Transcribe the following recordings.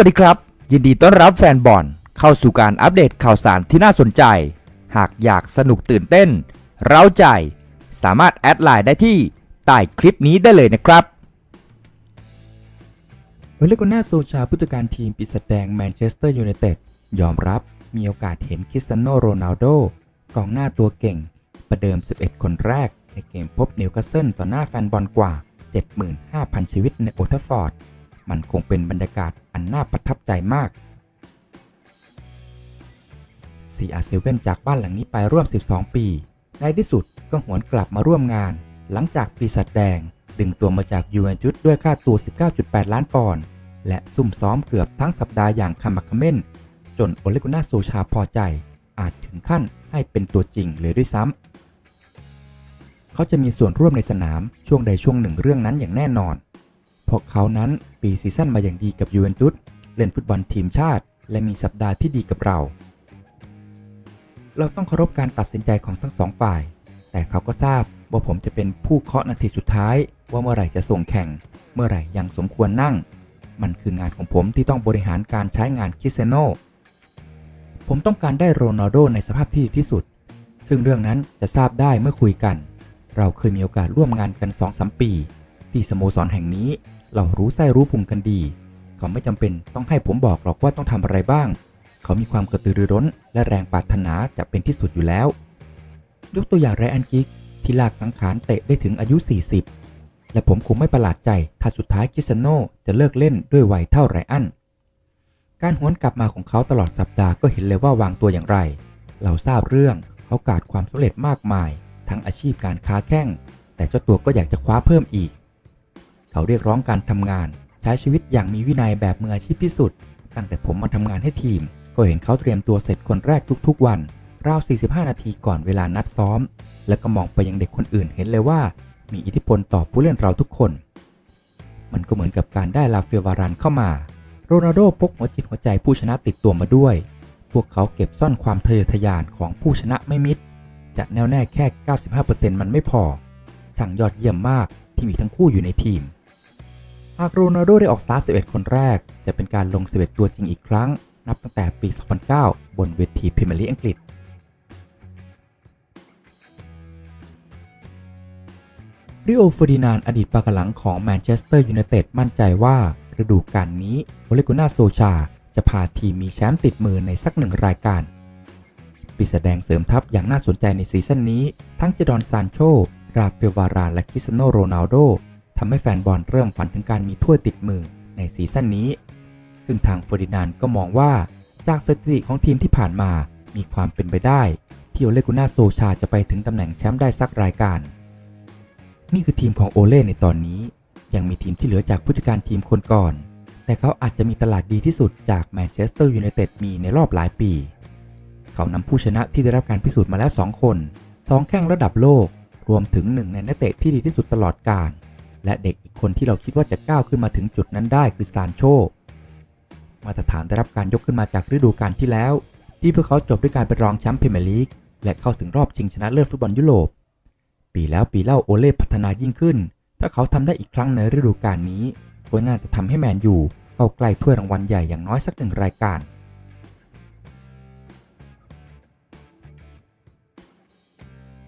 วัสดีครับ ยินดีต้อนรับแฟนบอลเข้าสู่การอัปเดตข่าวสารที่น่าสนใจ หากอยากสนุกตื่นเต้น เร้าใจ สามารถแอดไลน์ได้ที่ใต้คลิปนี้ได้เลยนะครับเวลโกน่าโซชาผู้จัดการทีมปีศาจแดงแมนเชสเตอร์ยูไนเต็ดยอมรับมีโอกาสเห็นคริสเตียโนโรนัลโดกองหน้าตัวเก่ง ประเดิม 11 คนแรก ในเกมพบนิวคาสเซิลต่อหน้าแฟนบอลกว่า 75,000 ชีวิตในโอทัฟฟอร์ด มันคงเป็นบรรยากาศอันน่าประทับใจมาก CR7 จากบ้านหลังนี้ไปร่วม 12 ปี ในที่สุดก็หวนกลับมาร่วมงาน หลังจากปีศาจแดง ดึงตัวมาจากยูเวนตุสด้วยค่าตัว 19.8 ล้านปอนด์และซุ่มซ้อมเกือบทั้งสัปดาห์อย่างขมักเขม้น จนโอเลกุน่าโซชาพอใจ อาจถึงขั้นให้เป็นตัวจริงเลยด้วยซ้ำเขาจะมีส่วนร่วมในสนามช่วงใดช่วงหนึ่งเรื่องนั้นอย่างแน่นอน พราะเขานั้นปีซีซั่นมาอย่างดีกับยูเวนตุสเล่นฟุตบอลทีมชาติ และมีสัปดาห์ที่ดีกับเรา เราต้องเคารพการตัดสินใจของทั้งสองฝ่าย แต่เขาก็ทราบว่าผมจะเป็นผู้เคาะนาทีสุดท้าย ว่าเมื่อไหร่จะส่งแข่ง เมื่อไหร่ยังสมควรนั่ง มันคืองานของผมที่ต้องบริหารการใช้งานคริเซโนผมต้องการได้โรนัลโดในสภาพที่ดีที่สุด ซึ่งเรื่องนั้นจะทราบได้เมื่อคุยกัน เราเคยมีโอกาสร่วมงานกัน2อสปี ที่สโมสรแห่งนี้ เรารู้ไส้รู้พุงกันดี เขาไม่จำเป็นต้องให้ผมบอกหรอกว่าต้องทำอะไรบ้าง เขามีความกระตือรือร้น และแรงปรารถนาจะเป็นที่สุดอยู่แล้ว ยกตัวอย่างไรอันกิกที่ลากสังขารเตะได้ถึงอายุ 40 และผมคงไม่ประหลาดใจถ้าสุดท้ายคิสเซโนจะเลิกเล่นด้วยวัยเท่าไรอันการหวนกลับมาของเขาตลอดสัปดาห์ก็เห็นเลยว่าวางตัวอย่างไร เราทราบเรื่องเขากาดความสำเร็จมากมาย ทั้งอาชีพการค้าแข่งแต่เจ้าตัวก็อยากจะคว้าเพิ่มอีก เขาเรียกร้องการทำงาน ใช้ชีวิตอย่างมีวินัยแบบมืออาชีพที่สุด ตั้งแต่ผมมาทำงานให้ทีม ก็เห็นเขาเตรียมตัวเสร็จคนแรกทุกๆ วันราว 45 นาทีก่อนเวลานัดซ้อม แล้วก็มองไปยังเด็กคนอื่นเห็นเลยว่า มีอิทธิพลต่อผู้เล่นเราทุกคน มันก็เหมือนกับการได้ลาเฟลวารันเข้ามา โรนัลโดพกหัวจิตหัวใจผู้ชนะติดตัวมาด้วย พวกเขาเก็บซ่อนความทะเยอทะยานของผู้ชนะไม่มิด จะแน่วแน่แค่ 95%มันไม่พอช่างยอดเยี่ยมมากที่มีทั้งคู่อยู่ในทีม หากโรนัลโดได้ออกสตาร์ท 11 คนแรก จะเป็นการลง 11 ตัวจริงอีกครั้ง นับตั้งแต่ปี 2009 บนเวทีพรีเมียร์ลีกอังกฤษ ริโอเฟอร์ดินานอดีตปากหลังของแมนเชสเตอร์ยูไนเต็ดมั่นใจว่าฤดูกาลนี้โอเลกุน่าโซชา จะพาทีมมีแชมป์ติดมือในสักหนึ่งรายการปีศาจแดงเสริมทัพอย่างน่าสนใจในซีซั่นนี้ ทั้งเจดอนซานโช ราเฟลวารานและคริสโนโรนัลโด ทำให้แฟนบอลเริ่มฝันถึงการมีถ้วยติดมือในซีซั่นนี้ ซึ่งทางเฟอร์ดินานก็มองว่าจากสถิติของทีมที่ผ่านมามีความเป็นไปได้ที่โอเลกุน่าโซชาจะไปถึงตำแหน่งแชมป์ได้สักรายการ นี่คือทีมของโอเล่ในตอนนี้ ยังมีทีมที่เหลือจากผู้จัดการทีมคนก่อน แต่เขาอาจจะมีตลาดดีที่สุดจากแมนเชสเตอร์ยูไนเต็ดมีในรอบหลายปี เขานำผู้ชนะที่ได้รับการพิสูจน์มาแล้ว 2 คน 2 แข้งระดับโลก รวมถึงหนึ่งในนักเตะที่ดีที่สุดตลอดกาล และเด็กอีกคนที่เราคิดว่าจะก้าวขึ้นมาถึงจุดนั้นได้คือซานโช มาตรฐานได้รับการยกขึ้นมาจากฤดูกาลที่แล้ว ที่พวกเขาจบด้วยการเป็นรองแชมป์พรีเมียร์ลีกและเข้าถึงรอบชิงชนะเลิศฟุตบอลยุโรป ปีแล้วปีเล่าโอเล่พัฒนายิ่งขึ้น ถ้าเขาทำได้อีกครั้งในฤดูกาลนี้ ก็น่าจะทำให้แมนยูเข้าใกล้ถ้วยรางวัลใหญ่อย่างน้อยสักหนึ่งรายการ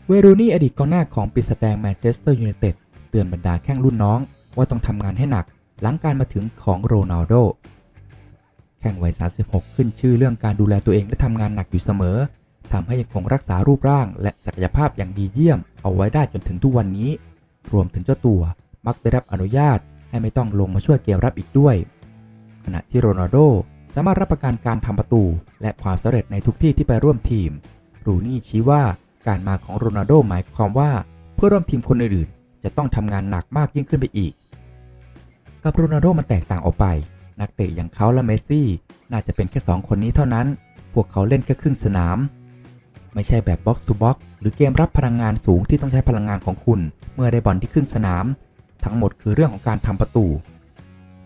เวโรนี่อดีตกองหน้าของปีศาจแดงแมนเชสเตอร์ยูไนเต็ด เตือนบรรดาแข้งรุ่นน้อง ว่าต้องทำงานให้หนักหลังการมาถึงของโรนัลโด แข้งวัย 36 ขึ้นชื่อเรื่องการดูแลตัวเองและทำงานหนักอยู่เสมอทำให้ยังคงรักษารูปร่าง และศักยภาพอย่างดีเยี่ยม เอาไว้ได้จนถึงทุกวันนี้ รวมถึงเจ้าตัวมักได้รับอนุญาตให้ไม่ต้องลงมาช่วยเกมรับอีกด้วย ขณะที่โรนัลโดสามารถรับประกันการทำประตู และความสำเร็จในทุกที่ที่ไปร่วมทีม รูนี่ชี้ว่าการมาของโรนัลโดหมายความว่าเพื่อร่วมทีมคนอื่น จะต้องทำงานหนักมากยิ่งขึ้นไปอีก กับโรนัลโดมันแตกต่างออกไป นักเตะอย่างเขาและเมสซี่ น่าจะเป็นแค่ 2 คนนี้เท่านั้น พวกเขาเล่นแค่ครึ่งสนาม ไม่ใช่แบบบ็อกซ์ทูบ็อกหรือเกมรับพลังงานสูงที่ต้องใช้พลังงานของคุณ เมื่อได้บอลที่ครึ่งสนาม ทั้งหมดคือเรื่องของการทำประตู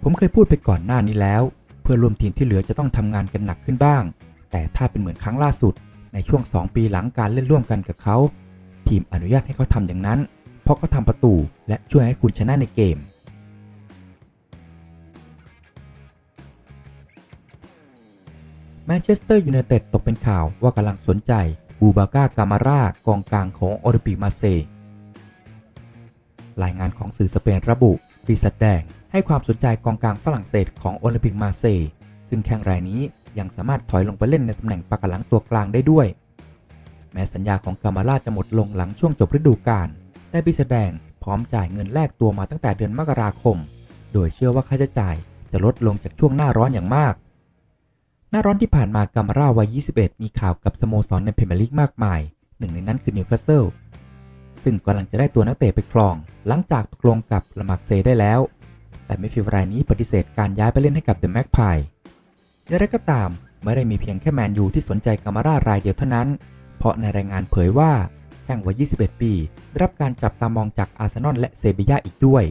ผมเคยพูดไปก่อนหน้านี้แล้ว เพื่อรวมทีมที่เหลือจะต้องทำงานกันหนักขึ้นบ้าง แต่ถ้าเป็นเหมือนครั้งล่าสุด ในช่วง 2 ปีหลังการเล่นร่วมกันกับเขาทีมอนุญาตให้เขาทำอย่างนั้น เพราะเขาทำประตูและช่วยให้คุณชนะในเกม แมนเชสเตอร์ยูไนเต็ดตกเป็นข่าวว่ากำลังสนใจบูบาก้ากามาร่ากองกลางของโอลิมปิกมาเซรายงานของสื่อสเปนระบุปีศาจแดงให้ความสนใจกองกลางฝรั่งเศสของโอลิมปิกมาเซซึ่งแข่งรายนี้ยังสามารถถอยลงไปเล่นในตำแหน่งปากหลังตัวกลางได้ด้วย แม้สัญญาของกามาร่าจะหมดลงหลังช่วงจบฤดูกาล แต่ปีศาจแดงพร้อมจ่ายเงินแลกตัวมาตั้งแต่เดือนมกราคม โดยเชื่อว่าค่าใช้จ่ายจะลดลงจากช่วงหน้าร้อนอย่างมาก หน้าร้อนที่ผ่านมากามราวัย 21 มีข่าวกับสโมสรในพรีเมียร์ลีกมากมาย หนึ่งในนั้นคือนิวคาสเซิล ซึ่งกำลังจะได้ตัวนักเตะไปครอง หลังจากตกลงกับละมักเซได้แล้ว แต่ไม่ฟิลรายนี้ปฏิเสธการย้ายไปเล่นให้กับเดอะแม็กพายอย่างไรก็ตามไม่ได้มีเพียงแค่แมนยูที่สนใจกามารารายเดียวเท่านั้น เพราะในรายงานเผยว่า แข้งวัย 21 ปีได้รับการจับตามองจากอาร์เซนอลและเซบียาอีกด้วย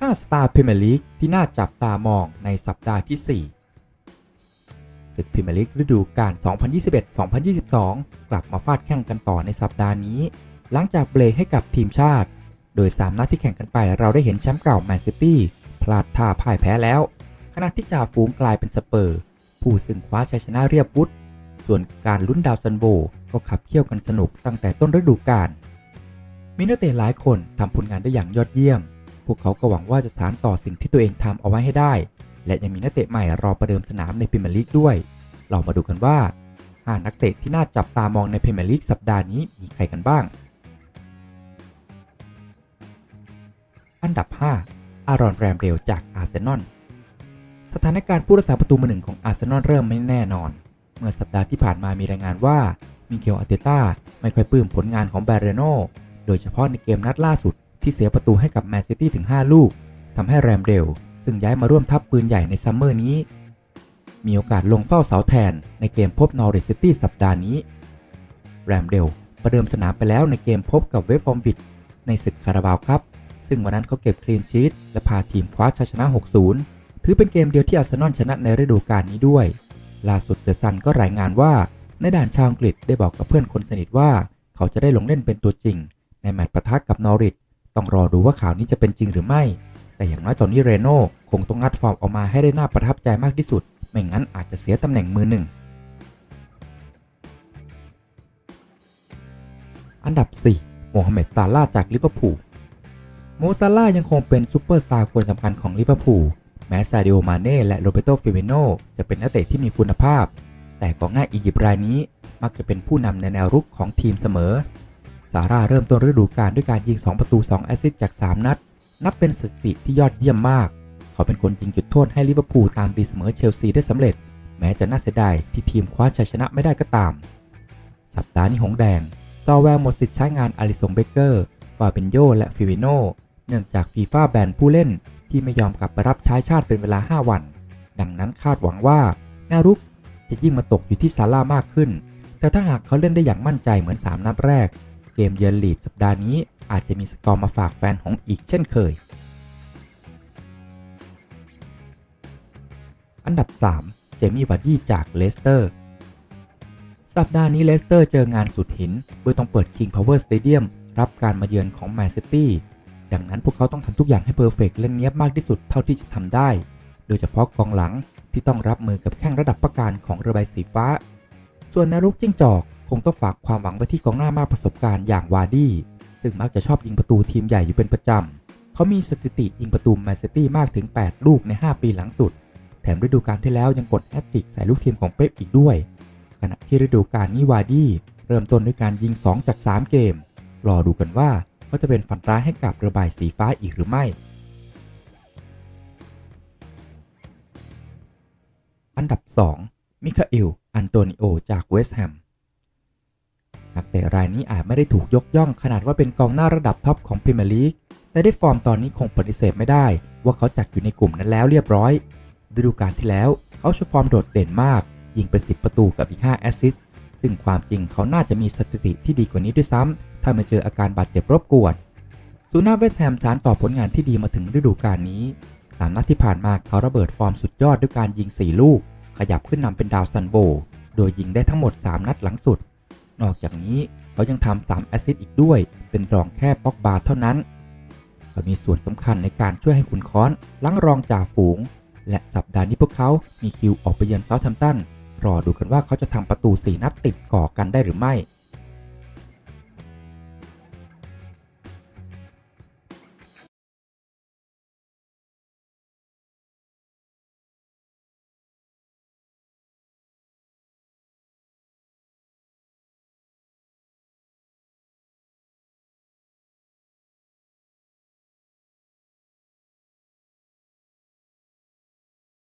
5 สตาร์พรีเมียร์ลีกที่น่าจับตามองในสัปดาห์ที่ 4 ศึกพรีเมียร์ลีกฤดูกาล 2021-2022 กลับมาฟาดแข่งกันต่อในสัปดาห์นี้ หลังจากเบรกให้กับทีมชาติ โดย 3 นัดที่แข่งกันไปเราได้เห็นแชมป์เก่าแมนซิตี้พลาดท่าพ่ายแพ้แล้ว ขณะที่จ่าฝูงกลายเป็นสเปอร์ ผู้ซึ่งคว้าชัยชนะเรียบวุฒส่วนการลุ้นดาวซันโบก็ขับเคี่ยวกันสนุกตั้งแต่ต้นฤดูกาลมีนักเตะหลายคนทำผลงานได้อย่างยอดเยี่ยม พวกเขาก็หวังว่าจะสานต่อสิ่งที่ตัวเองทำเอาไว้ให้ได้ และยังมีนักเตะใหม่รอประเดิมสนามในพรีเมียร์ลีกด้วย เรามาดูกันว่า 5 นักเตะที่น่าจับตามองในพรีเมียร์ลีกสัปดาห์นี้มีใครกันบ้าง อันดับ 5 อารอนแรมเรลจากอาร์เซนอล สถานการณ์ผู้รักษาประตูมือหนึ่งของอาร์เซนอลเริ่มไม่แน่นอน เมื่อสัปดาห์ที่ผ่านมามีรายงานว่ามิเกลอาร์เตต้าไม่ค่อยปลื้มผลงานของแบรเรโนโดยเฉพาะในเกมนัดล่าสุดที่เสียประตูให้กับแมนซิตี้ถึง 5 ลูกทำให้แรมเดลซึ่งย้ายมาร่วมทัพปืนใหญ่ในซัมเมอร์นี้ มีโอกาสลงเฝ้าเสาแทนในเกมพบนอริสซิตี้สัปดาห์นี้ แรมเดลประเดิมสนามไปแล้วในเกมพบกับเวฟฟอร์มวิดในศึกคาราบาวครับ ซึ่งวันนั้นเขาเก็บคลีนชีตและพาทีมคว้าชัยชนะ 6-0 ถือเป็นเกมเดียวที่อาร์เซนอลชนะในฤดูกาลนี้ด้วย ล่าสุดเดอะซันก็รายงานว่าในด่านชาวอังกฤษได้บอกกับเพื่อนคนสนิทว่า เขาจะได้ลงเล่นเป็นตัวจริง ในแมตช์ปะทะกับนอริทต้องรอดูว่าข่าวนี้จะเป็นจริงหรือไม่ แต่อย่างน้อยตอนนี้เรโน่คงต้องงัดฟอร์มออกมาให้ได้น่าประทับใจมากที่สุด ไม่งั้นอาจจะเสียตำแหน่งมือหนึ่ง อันดับ 4 โมฮัมเหม็ดซาลาจากลิเวอร์พูล โมซาลายังคงเป็นซูเปอร์สตาร์คนสำคัญของลิเวอร์พูล แม้ซาดิโอมาเน่และโรเบโตฟิเมโนจะเป็นนักเตะที่มีคุณภาพ แต่กองหน้าอียิปต์รายนี้มักจะเป็นผู้นำในแนวรุกของทีมเสมอ ซาร่าเริ่มต้นฤดูกาลด้วยการยิง 2 ประตู 2 แอสซิสต์จาก 3 นัด นับเป็นสถิติที่ยอดเยี่ยมมาก เขาเป็นคนยิงจุดโทษให้ลิเวอร์พูลตามตีเสมอเชลซีได้สำเร็จ แม้จะน่าเสียดายที่ทีมคว้าชัยชนะไม่ได้ก็ตาม สัปดาห์นี้หงแดงซอแวร์หมดสิทธิ์ใช้งานอาริสงเบเกอร์ ฟาเบนโยและฟิวิโนเนื่องจากฟีฟ่าแบนผู้เล่น ที่ไม่ยอมกลับไปรับใช้ชาติเป็นเวลา 5 วัน ดังนั้นคาดหวังว่าแนวรุกจะยิ่งมาตกอยู่ที่ซาร่ามากขึ้น แต่ถ้าหากเขาเล่นได้อย่างมั่นใจเหมือน 3 นัดแรก เกมเยือนลีดสัปดาห์นี้อาจจะมีสกอร์มาฝากแฟนของอีกเช่นเคย อันดับ 3 เจมี่วาร์ดี้จากเลสเตอร์ สัปดาห์นี้เลสเตอร์เจองานสุดหินโดยต้องเปิด King Power Stadium รับการมาเยือนของแมนซิตี้ ดังนั้นพวกเขาต้องทำทุกอย่างให้เพอร์เฟกและเนียบมากที่สุดเท่าที่จะทำได้ โดยเฉพาะกองหลังที่ต้องรับมือกับแข้งระดับประการของเรือใบสีฟ้า ส่วนนรุกจิ้งจอกคงต้องฝากความหวังไว้ที่กองหน้ามากประสบการณ์อย่างวาร์ดี้ซึ่งมักจะชอบยิงประตูทีมใหญ่อยู่เป็นประจำ เขามีสถิติยิงประตูแมนซิตี้มากถึง 8 ลูกใน 5 ปีหลังสุด แถมฤดูกาลที่แล้วยังกดแฮตทริกใส่ลูกทีมของเป๊ปอีกด้วย ขณะที่ฤดูกาลนี้วาร์ดี้เริ่มต้นด้วยการยิง 2 จาก 3 เกม รอดูกันว่า เขาจะเป็นฝันร้ายให้กับระบายสีฟ้าอีกหรือไม่ อันดับ 2 มิคาเอล อันโตนิโอ จากเวสต์แฮม นักเตะรายนี้อาจไม่ได้ถูกยกย่องขนาดว่าเป็นกองหน้าระดับท็อปของพรีเมียร์ลีก แต่ได้ฟอร์มตอนนี้คงปฏิเสธไม่ได้ ว่าเขาจัดอยู่ในกลุ่มนั้นแล้วเรียบร้อย ฤดูกาลที่แล้วเขาโชว์ฟอร์มโดดเด่นมาก ยิงไป 10 ประตูกับอีก 5 แอสซิสต์ ซึ่งความจริงเขาน่าจะมีสถิติที่ดีกว่านี้ด้วยซ้ำ ถ้าไม่เจออาการบาดเจ็บรบกวนซูน่าเวสแฮมสารต่อผลงานที่ดีมาถึงฤดูกาลนี้สามนัดที่ผ่านมาเขาระเบิดฟอร์มสุดยอดด้วยการยิง 4 ลูก ขยับขึ้นนำเป็นดาวซันโบ โดยยิงได้ทั้งหมด 3 นัดหลังสุด นอกจากนี้เขายังทำ3แอสซิดอีกด้วย เป็นรองแค่ป็อกบาเท่านั้นเขามีส่วนสำคัญในการช่วยให้คุณคอนล้างรองจ่าฝูง และสัปดาห์นี้พวกเขามีคิวออกไปเยือนเซาท์แฮมป์ตัน รอดูกันว่าเขาจะทำประตู 4 นัดติดก่อกันได้หรือไม่